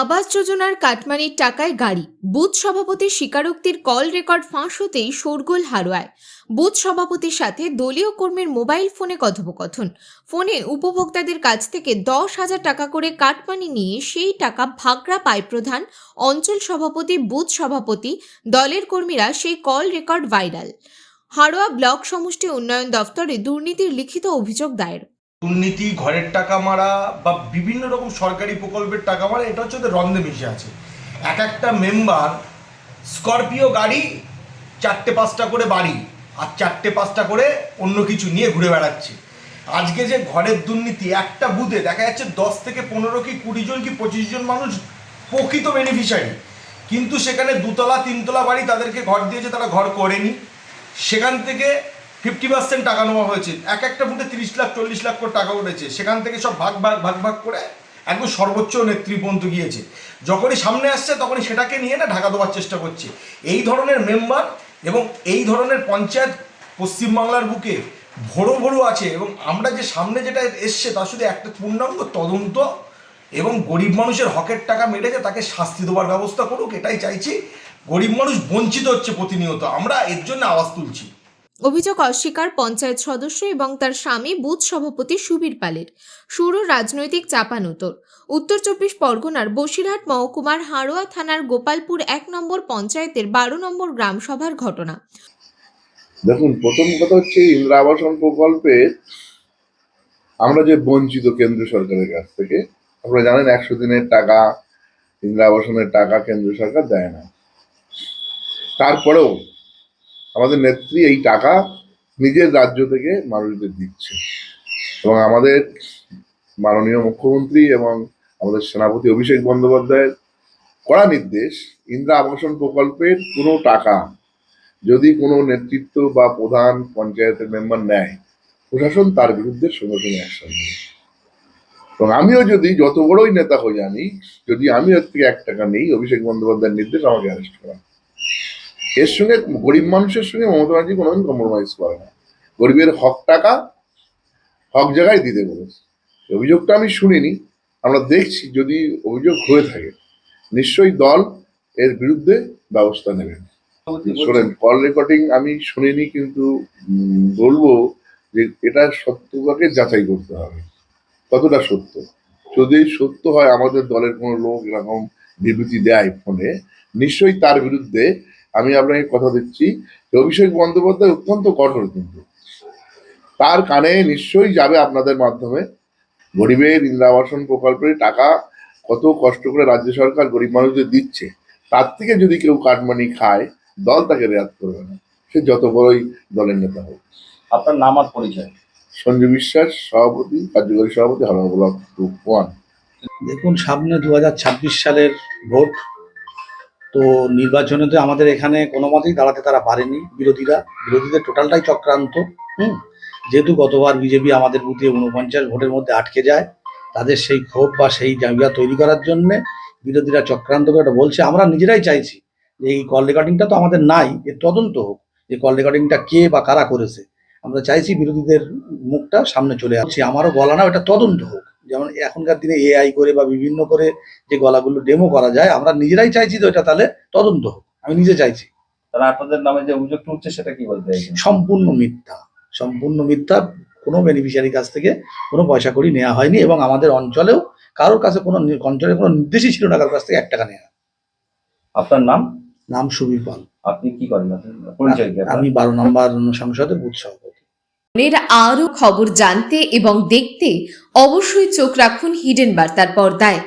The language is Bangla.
আবাস যোজনার কাটমানির টাকায় গাড়ি। বুথ সভাপতির স্বীকারোক্তির কল রেকর্ড ফাঁস হতেই শোরগোল হারোয়ায়। বুথ সভাপতির সাথে দলীয় কর্মীর মোবাইল ফোনে কথোপকথন। ফোনে উপভোক্তাদের কাছ থেকে দশ হাজার টাকা করে কাটমানি নিয়ে সেই টাকা ভাগরা পায় প্রধান অঞ্চল সভাপতি, বুথ সভাপতি, দলের কর্মীরা সেই call record viral. Haroa block সমষ্টি উন্নয়ন দফতরে দুর্নীতির লিখিত অভিযোগ দায়ের। দুর্নীতি, ঘরের টাকা মারা বা বিভিন্ন রকম সরকারি প্রকল্পের টাকা মারা, এটা হচ্ছে ওদের রন্ধে মিশে আছে। এক একটা মেম্বার স্করপিও গাড়ি চারটে পাঁচটা করে বাড়ি আর চারটে পাঁচটা করে অন্য কিছু নিয়ে ঘুরে বেড়াচ্ছে। আজকে যে ঘরের দুর্নীতি, একটা বুথে দেখা যাচ্ছে দশ থেকে পনেরো কি কুড়ি জন কি পঁচিশ জন মানুষ প্রকৃত বেনিফিশিয়ারি কিন্তু সেখানে দুতলা, তিনতলা বাড়ি তাদেরকে ঘর দিয়েছে, তারা ঘর করেনি। সেখান থেকে ফিফটি পার্সেন্ট টাকা নেওয়া হয়েছে। এক একটা বুথে তিরিশ লাখ, চল্লিশ লাখ করে টাকা উঠেছে। সেখান থেকে সব ভাগ ভাগ ভাগ ভাগ করে একদম সর্বোচ্চ নেত্রী পর্যন্ত গিয়েছে। যখনই সামনে আসছে, তখনই সেটাকে নিয়ে না ঢাকা দেওয়ার চেষ্টা করছে। এই ধরনের মেম্বার এবং এই ধরনের পঞ্চায়েত পশ্চিমবাংলার বুকে ভোড়ো ভোড়ো আছে এবং আমরা যে সামনে যেটা এসছে তা শুধু একটা পূর্ণাঙ্গ তদন্ত এবং গরিব মানুষের হকের টাকা মেরেছে, তাকে শাস্তি দেওয়ার ব্যবস্থা করুক, এটাই চাইছি। গরিব মানুষ বঞ্চিত হচ্ছে প্রতিনিয়ত। আমরা এর জন্য আওয়াজ তুলছি। অভিযোগ অস্বীকার পঞ্চায়েত সদস্য এবং তার স্বামী বুথ সভাপতি সুবীর পালের। শুরু রাজনৈতিক চাপানুতর। উত্তর চব্বিশ পরগনার বসিরহাট মহকুমার হাড়োয়া থানার গোপালপুর এক নম্বর পঞ্চায়েতের বারো নম্বর গ্রাম সভার ঘটনা। দেখুন, প্রথম কথা হচ্ছে ইন্দিরা আবাসন প্রকল্পের আমরা যে বঞ্চিত কেন্দ্র সরকারের কাছ থেকে, আপনারা জানেন একশো দিনের টাকা ইন্দিরা আবাসনের টাকা কেন্দ্র সরকার দেয় না। তারপরেও আমাদের নেত্রী এই টাকা নিজের রাজ্য থেকে মানুষদের দিচ্ছে। এবং আমাদের মাননীয় মুখ্যমন্ত্রী এবং আমাদের সেনাপতি অভিষেক বন্দ্যোপাধ্যায়ের কড়া নির্দেশ ইন্দিরা আবাসন প্রকল্পের কোনো টাকা যদি কোনো নেতৃত্ব বা প্রধান পঞ্চায়েতের মেম্বার নেয়, প্রশাসন তার বিরুদ্ধে সঙ্গে সঙ্গে অ্যাকশন এবং আমিও যদি যত বড়ই নেতা হয়ে জানি যদি আমি ওর থেকে এক টাকা নেই, অভিষেক বন্দ্যোপাধ্যায়ের নির্দেশ আমাকে অ্যারেস্ট করা। এর সঙ্গে গরিব মানুষের সঙ্গে মমতা ব্যানার্জি কোনোদিন কম্প্রোমাইজ করে না। গরিবের হক টাকা হক জায়গায় দিতে বলেছে। অভিযোগটা আমি শুনিনি। আমরা দেখছি যদি অভিযোগ হয়ে থাকে, নিশ্চয়ই দল এর বিরুদ্ধে ব্যবস্থা নেবেন শোনেন কল রেকর্ডিং আমি শুনিনি কিন্তু বলব যে এটা সত্যটাকে যাচাই করতে হবে। কতটা সত্য? যদি সত্য হয়, আমাদের দলের কোনো লোক এরকম বিবৃতি দেয় ফোনে, নিশ্চয়ই তার বিরুদ্ধে আমি আপনাকে কথা দিচ্ছি যে অভিষেক বন্দ্যোপাধ্যায় অত্যন্ত কঠোর কিন্তু। তার কানে নিশ্চয়ই যাবে আপনাদের মাধ্যমে। গরিবের ইন্দিরা আবাসন প্রকল্পের টাকা কত কষ্ট করে রাজ্য সরকার গরিব মানুষদের দিচ্ছে তার থেকে যদি কেউ কাটমানি খায় দল তাকে রেয়াত করবে না। সে যত বড়ই দলের নেতা হোক। আপনার নাম আর পরিচয়? সঞ্জু বিশ্বাস সভাপতি কার্যকরী সভাপতি হাওড়া ব্লক ওয়ান দেখুন সামনে দু হাজার ছাব্বিশ সালের ভোট তো নির্বাচনে তো আমাদের এখানে কোনো মতেই দাঁড়াতে তারা পারেনি বিরোধীরা। বিরোধীদের টোটালটাই চক্রান্ত, হুম? যেহেতু গতবার বিজেপি আমাদের বুথে উনপঞ্চাশ ভোটের মধ্যে আটকে যায়, তাদের সেই ক্ষোভ বা সেই জায়গা তৈরি করার জন্যে বিরোধীরা চক্রান্ত করে এটা বলছে। আমরা নিজেরাই চাইছি যে এই কল রেকর্ডিংটা তো আমাদের নাই, এর তদন্ত হোক, যে কল রেকর্ডিংটা কে বা কারা করেছে। আমরা চাইছি বিরোধীদের মুখটা সামনে চলে আসছে আমারও বলা না এটা তদন্ত হোক। যেমন এখনকার দিনে এআই করে বা বিভিন্ন করে যে গলাগুলো ডেমো করা যায় আমরা নিজেরাই চাইছি তো এটা তাহলে তদন্ত হোক। আমি নিজে চাইছি। তারা আপনাদের নামে যে অভিযোগটা উঠছে সেটা কি বলতে সম্পূর্ণ মিথ্যা। সম্পূর্ণ মিথ্যা। কোনো বেনিফিশিয়ারির কাছ থেকে কোনো পয়সা করি নেওয়া হয়নি এবং আমাদের অঞ্চলেও কারোর কাছে কোনো অঞ্চলে কোনো নির্দেশই ছিল না কারোর কাছ থেকে এক টাকা নেওয়া। আপনার নাম? নাম সুবীর পাল। আপনি কি করেন? আমি বারো নম্বর সংসদে বুথ সভাপতি। এর আরও খবর জানতে এবং দেখতে অবশ্যই চোখ রাখুন হিডেন বার্তার পর্দায়।